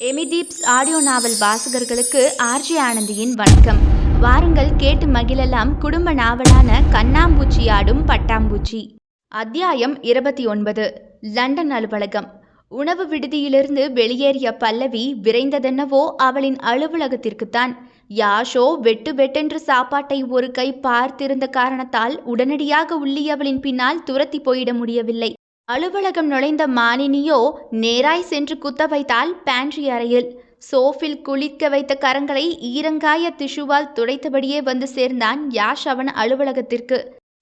எமிதீப்ஸ் audio நாவல் வாசகர்களுக்கு RJ ஆனந்தியின் வணக்கம். வாருங்கள் கேட்டு மகிழலாம் குடும்ப நாவலான கண்ணாம்பூச்சி ஆடும் பட்டாம்பூச்சி. அத்தியாயம் இருபத்தி ஒன்பது லண்டன் அலுவலகம். உணவு விடுதியிலிருந்து வெளியேறிய பல்லவி விரைந்ததென்னவோ அவளின் அலுவலகத்திற்குத்தான். யாஷோ வெட்டு வெட்டென்று சாப்பாட்டை ஒரு கை பார்த்திருந்த காரணத்தால் உடனடியாக உள்ளியவளின் பின்னால் துரத்தி போயிட முடியவில்லை. அலுவலகம் நுழைந்த மானினியோ நேராய் சென்று குத்த வைத்தாள் பேண்ட்ரி அறையில். சோஃபில் குளிக்க வைத்த கரங்களை ஈரங்காய திஷுவால் துடைத்தபடியே வந்து சேர்ந்தான் யாஷ் அவன் அலுவலகத்திற்கு.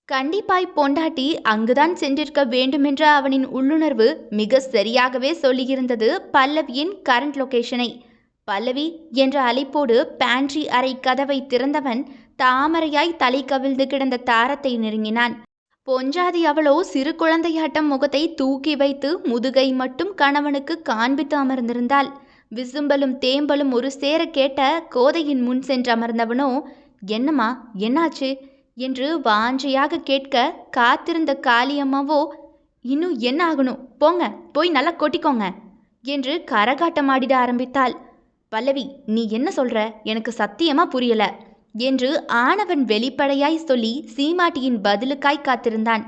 கண்டிப்பாய் பொண்டாட்டி அங்குதான் சென்றிருக்க வேண்டுமென்ற அவனின் உள்ளுணர்வு மிக சரியாகவே சொல்லியிருந்தது பல்லவியின் கரண்ட் லொகேஷனை பல்லவி என்ற அழைப்போடு பேண்ட்ரி அறை கதவை திறந்தவன் தாமரையாய் தலை கவிழ்ந்து கிடந்த தாரத்தை நெருங்கினான். பொஞ்சாதி அவளோ சிறு குழந்தையாட்டம் முகத்தை தூக்கி வைத்து முதுகை மட்டும் கணவனுக்கு காண்பித்து அமர்ந்திருந்தாள். விசும்பலும் தேம்பலும் ஒரு சேர கேட்ட கோதையின் முன் சென்று அமர்ந்தவனோ என்னம்மா என்னாச்சு என்று வாஞ்சையாக கேட்க காத்திருந்த காளியம்மாவோ இன்னும் என்ன ஆகணும்? போங்க போய் நல்லா கொட்டிக்கோங்க என்று கரகாட்டமாடிட ஆரம்பித்தாள். பல்லவி நீ என்ன சொல்ற? எனக்கு சத்தியமா புரியல. என்று ஆணவன் வெளிப்படையாய் சொல்லி சீமாட்டியின் பதிலுக்காய் காத்திருந்தான்.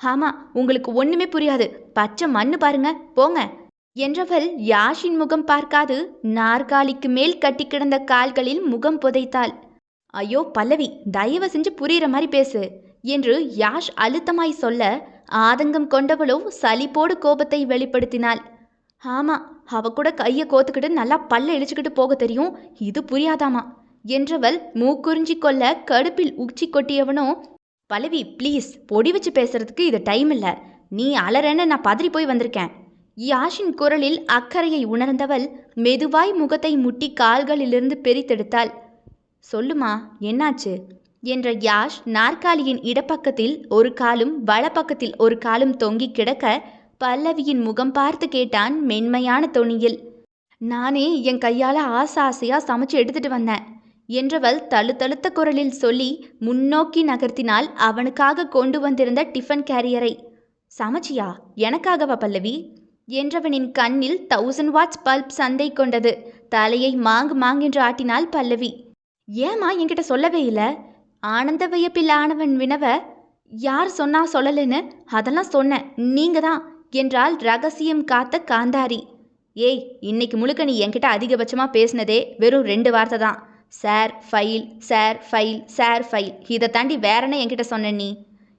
ஆமா உங்களுக்கு ஒண்ணுமே புரியாது. பச்சை மண்ணு பாருங்க போங்க. என்றவள் யாஷின் முகம் பார்க்காது நாற்காலிக்கு மேல் கட்டி கிடந்த கால்களில் முகம் புதைத்தாள். ஐயோ பல்லவி தயவு செஞ்சு புரியுற மாதிரி பேசு என்று யாஷ் அழுத்தமாய் சொல்ல ஆதங்கம் கொண்டவளோ சலிப்போடு கோபத்தை வெளிப்படுத்தினாள். ஆமா அவ கூட கையை கோத்துக்கிட்டு நல்லா பல்ல இழிச்சுக்கிட்டு போக தெரியும். இது புரியாதாமா? என்றவள் மூக்குறிஞ்சி கொள்ள கடுப்பில் உச்சி கொட்டியவனோ பல்லவி ப்ளீஸ் பொடி வச்சு பேசுறதுக்கு இது டைம் இல்லை. நீ அலறன்னு நான் பதறி போய் வந்திருக்கேன். யாஷின் குரலில் அக்கறையை உணர்ந்தவள் மெதுவாய் முகத்தை முட்டி கால்களிலிருந்து பிரித்தெடுத்தாள். சொல்லுமா என்னாச்சு? என்ற யாஷ் நாற்காலியின் இடப்பக்கத்தில் ஒரு காலும் வலப்பக்கத்தில் ஒரு காலும் தொங்கி கிடக்க பல்லவியின் முகம் பார்த்து கேட்டான் மென்மையான தொனியில். நானே என் கையால் ஆசை ஆசையாக சமைச்சு எடுத்துட்டு வந்தேன். என்றவள் தழுத்தழுத்த குரலில் சொல்லி முன்னோக்கி நகர்த்தினால் அவனுக்காக கொண்டு வந்திருந்த டிஃபன் கேரியரை. சமச்சியா எனக்காகவா பல்லவி? என்றவனின் கண்ணில் தௌசண்ட் வாட்ஸ் பல்ப் சந்தை கொண்டது. தலையை மாங் மாங் என்று ஆட்டினாள் பல்லவி. ஏமா என்கிட்ட சொல்லவே இல்லை? ஆனந்த வியப்பில் ஆனவன் வினவ யார் சொன்னா சொல்லலைன்னு அதெல்லாம் சொன்னேன் நீங்க தான் என்றால் ரகசியம் காத்த காந்தாரி. ஏய் இன்னைக்கு முழுக்க நீ என்கிட்ட அதிகபட்சமாக பேசினதே வெறும் ரெண்டு வார்த்தை தான். Sir file sir file sir file இதை தாண்டி வேறென்ன என்கிட்ட சொன்ன நீ?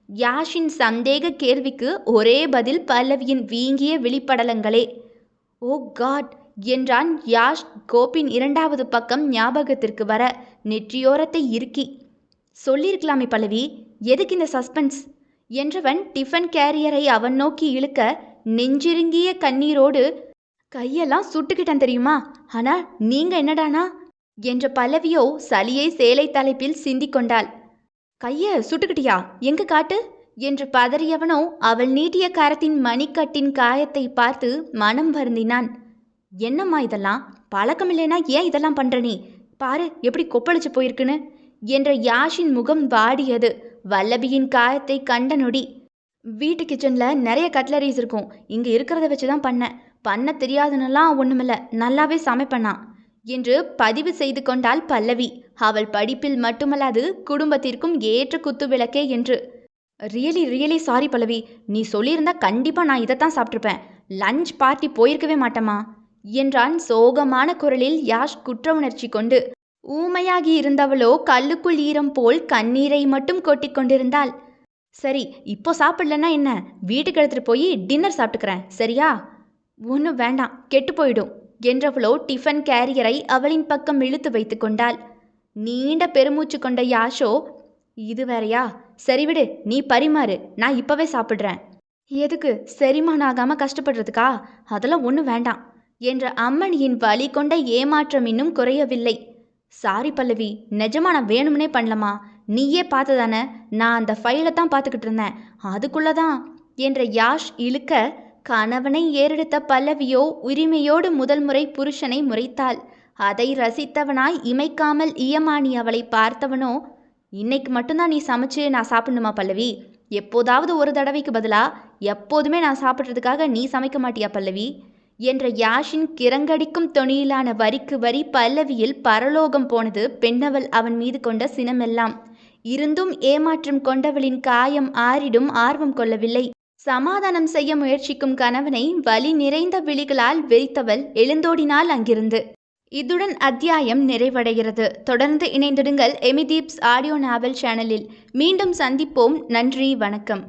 யாஷின் சந்தேக கேள்விக்கு ஒரே பதில் பல்லவியின் வீங்கிய விழிப்படலங்களே. ஓ காட்! என்றான் யாஷ் கோப்பின் இரண்டாவது பக்கம் ஞாபகத்திற்கு வர நெற்றியோரத்தை இறுக்கி. சொல்லியிருக்கலாமே பல்லவி எதுக்கு இந்த சஸ்பென்ஸ் என்றவன் டிஃபன் கேரியரை அவன் நோக்கி இழுக்க நெஞ்சிருங்கிய கண்ணீரோடு கையெல்லாம் சுட்டுக்கிட்டேன் தெரியுமா? ஆனா நீங்கள் என்னடானா? என்ற பல்லவியோ சலியை சேலை தலைப்பில் சிந்திக் கொண்டாள். கைய சுட்டுக்கிட்டியா? எங்க காட்டு? என்று பதறியவனோ அவள் நீட்டிய கரத்தின் மணிக்கட்டின் காயத்தை பார்த்து மனம் வருந்தினான். என்னம்மா இதெல்லாம்? பழக்கமில்லைனா ஏன் இதெல்லாம் பண்ற நீ? பாரு எப்படி கொப்பளிச்சு போயிருக்குன்னு? என்ற யாஷின் முகம் வாடியது. வல்லபியின் காயத்தை கண்ட நொடி. வீட்டு கிச்சனில் நிறைய கட்லரிஸ் இருக்கும். இங்கே இருக்கிறத வச்சு தான் பண்ணேன். பண்ண தெரியாதுன்னெல்லாம் ஒன்றுமில்ல நல்லாவே சமைப்பண்ணான் என்று பதிவு செய்து கொண்டாள் பல்லவி. அவள் படிப்பில் மட்டுமல்லாது குடும்பத்திற்கும் ஏற்ற குத்து விளக்கே என்று. Really really sorry Pallavi. நீ சொல்லியிருந்தா கண்டிப்பாக நான் இதைத்தான் சாப்பிட்ருப்பேன் லஞ்ச் பார்ட்டி போயிருக்கவே மாட்டேமா என்றான் சோகமான குரலில் யாஷ் குற்ற உணர்ச்சி கொண்டு. ஊமையாகி இருந்தவளோ கல்லுக்குள் ஈரம் போல் கண்ணீரை மட்டும் கொட்டிக் கொண்டிருந்தாள். சரி இப்போ சாப்பிடலன்னா என்ன? வீட்டுக்கு எடுத்துட்டு போய் டின்னர் சாப்பிட்டுக்கிறேன். சரியா? ஒன்றும் வேண்டாம். கெட்டு போயிடும். என்றவளோ டிஃபன் கேரியரை அவளின் பக்கம் இழுத்து வைத்து கொண்டாள். நீண்ட பெருமூச்சு கொண்ட யாஷோ இது வேறையா? சரிவிடு நீ பரிமாறு நான் இப்பவே சாப்பிட்றேன். எதுக்கு? செரிமானம் ஆகாம கஷ்டப்படுறதுக்கா? அதெல்லாம் ஒன்றும் வேண்டாம். என்ற அம்மணியின் வழி கொண்ட ஏமாற்றம் இன்னும் குறையவில்லை. சாரி பல்லவி நிஜமா நான் வேணும்னே பண்ணலமா? நீயே பார்த்ததானே? நான் அந்த ஃபைலை தான் பார்த்துக்கிட்டு இருந்தேன். அதுக்குள்ளே தான் என்ற யாஷ் இழுக்க கணவனை ஏறெடுத்த பல்லவியோ உரிமையோடு முதல் முறை புருஷனை முறைத்தாள். அதை ரசித்தவனாய் இமைக்காமல் இயமானி அவளை பார்த்தவனோ இன்னைக்கு மட்டும்தான் நீ சமைச்சு நான் சாப்பிடணுமா பல்லவி? எப்போதாவது ஒரு தடவைக்கு பதிலா எப்போதுமே நான் சாப்பிட்றதுக்காக நீ சமைக்க மாட்டியா பல்லவி? என்ற யாஷின் கிறங்கடிக்கும் தொனியிலான வரிக்கு வரி பல்லவியில் பரலோகம் போனது பெண்ணவள் அவன் மீது கொண்ட சினமெல்லாம். இருந்தும் ஏமாற்றம் கொண்டவளின் காயம் ஆறிடும் ஆர்வம் கொள்ளவில்லை. சமாதானம் செய்ய முயற்சிக்கும் கணவனை வலி நிறைந்த விழிகளால் வெறித்தவள் எழுந்தோடினாள் அங்கிருந்து. இதுடன் அத்தியாயம் நிறைவடைகிறது. தொடர்ந்து இணைந்திடுங்கள் எமிதீப்ஸ் ஆடியோ நாவல் சேனலில். மீண்டும் சந்திப்போம். நன்றி வணக்கம்.